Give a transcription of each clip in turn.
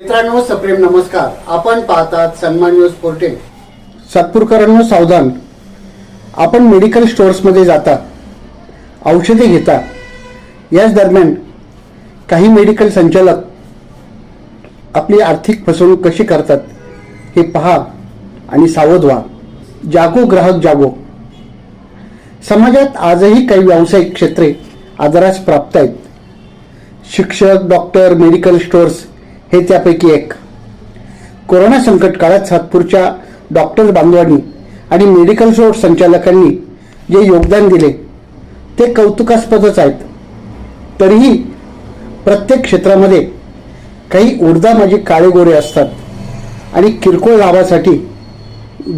मित्रांनो सप्रेम नमस्कार. आपण पाहतात सन्मान न्यूज पोर्टेल. सातपूरकरांनो सावधान. आपण मेडिकल स्टोअर्समध्ये जाता. औषधे घेता. याच दरम्यान काही मेडिकल संचालक आपली आर्थिक फसवणूक कशी करतात हे पहा आणि सावध व्हा. जागो ग्राहक जागो. समाजात आजही काही व्यावसायिक क्षेत्रे आदरास प्राप्त आहेत. शिक्षक डॉक्टर मेडिकल स्टोअर्स हे त्यापैकी एक. कोरोना संकट काळात सातपूरच्या डॉक्टर बांधवांनी आणि मेडिकल स्टोअर संचालकांनी जे योगदान दिले ते कौतुकास्पदच आहेत. तरीही प्रत्येक क्षेत्रामध्ये काही उर्दामाजी काळेगोरे असतात आणि किरकोळ लाभासाठी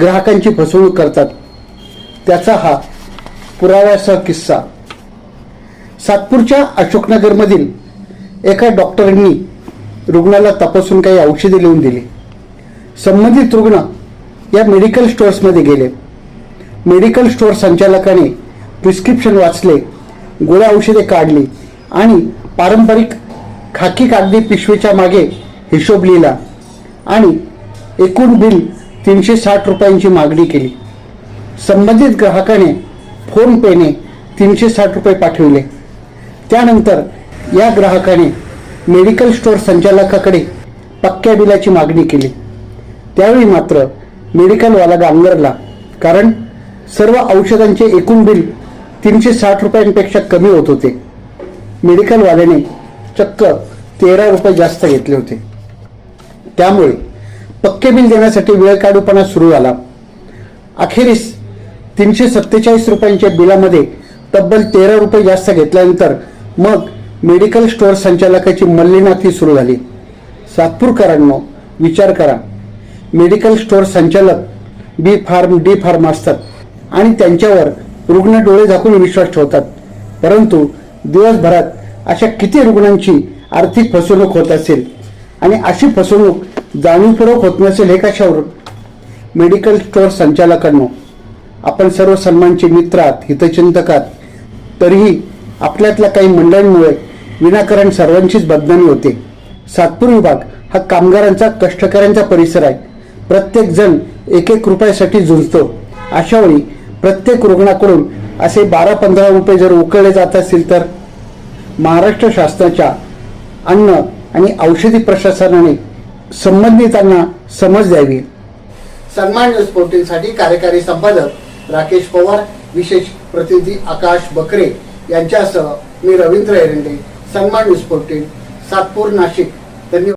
ग्राहकांची फसवणूक करतात. त्याचा हा पुराव्यासह किस्सा. सातपूरच्या अशोकनगरमधील एका डॉक्टरांनी रुग्णाला तपासून काही औषधे लिहून दिली. संबंधित रुग्ण या मेडिकल स्टोअर्समध्ये गेले. मेडिकल स्टोअर संचालकाने प्रिस्क्रिप्शन वाचले गोळ्या औषधे काढली आणि पारंपरिक खाकी कागदी पिशवीच्या मागे हिशोब लिहिला आणि एकूण बिल तीनशे साठ रुपयांची मागणी केली. संबंधित ग्राहकाने फोनपेने तीनशे साठ रुपये पाठविले. त्यानंतर या ग्राहकाने मेडिकल स्टोअर संचालकाकडे पक्क्या बिलाची मागणी केली. त्यावेळी मात्र मेडिकलवाला गांगरला कारण सर्व औषधांचे एकूण बिल तीनशे साठ रुपयांपेक्षा कमी होत होते. मेडिकलवाल्याने चक्क तेरा रुपये जास्त घेतले होते. त्यामुळे पक्के बिल देण्यासाठी वेळ काढूपणा सुरू झाला. अखेरीस तीनशे सत्तेचाळीस रुपयांच्या बिलामध्ये तब्बल तेरा रुपये जास्त घेतल्यानंतर मग मेडिकल स्टोअर संचालकाची मल्लीनाथी सुरू झाली. सातपूरकरांनो विचार करा. मेडिकल स्टोअर संचालक बी फार्म डी फार्म असतात आणि त्यांच्यावर रुग्ण डोळे झाकून विश्वास ठेवतात. परंतु दिवसभरात अशा किती रुग्णांची आर्थिक फसवणूक होत असेल आणि अशी फसवणूक जाणीवपूर्वक होत नसेल हे कशावर? मेडिकल स्टोअर संचालकांनो आपण सर्व सन्मानचे मित्र आहात हितचिंतक आहात तरीही आपल्यातल्या काही मंडळींमुळे विनाकारण सर्वांचीच बदनामी होते. सातपूर विभाग हा कामगारांचा कष्टकऱ्यांचा परिसर आहे. प्रत्येक जण एक एक रुपयासाठी झुंजतो. अशावेळी प्रत्येक रुग्णाकडून असे बारा पंधरा रुपये जर उकळले जात असतील तर? महाराष्ट्र शासनाच्या अन्न आणि औषधी प्रशासनाने संबंधितांना समज द्यावी. सन्मान न्यूज पोर्टलसाठी कार्यकारी संपादक राकेश पवार विशेष प्रतिनिधी आकाश बकरे यांच्यासह मी रवींद्र एरंडे. सन्मान न्यूज सातपूर नाशिक. त्यांनी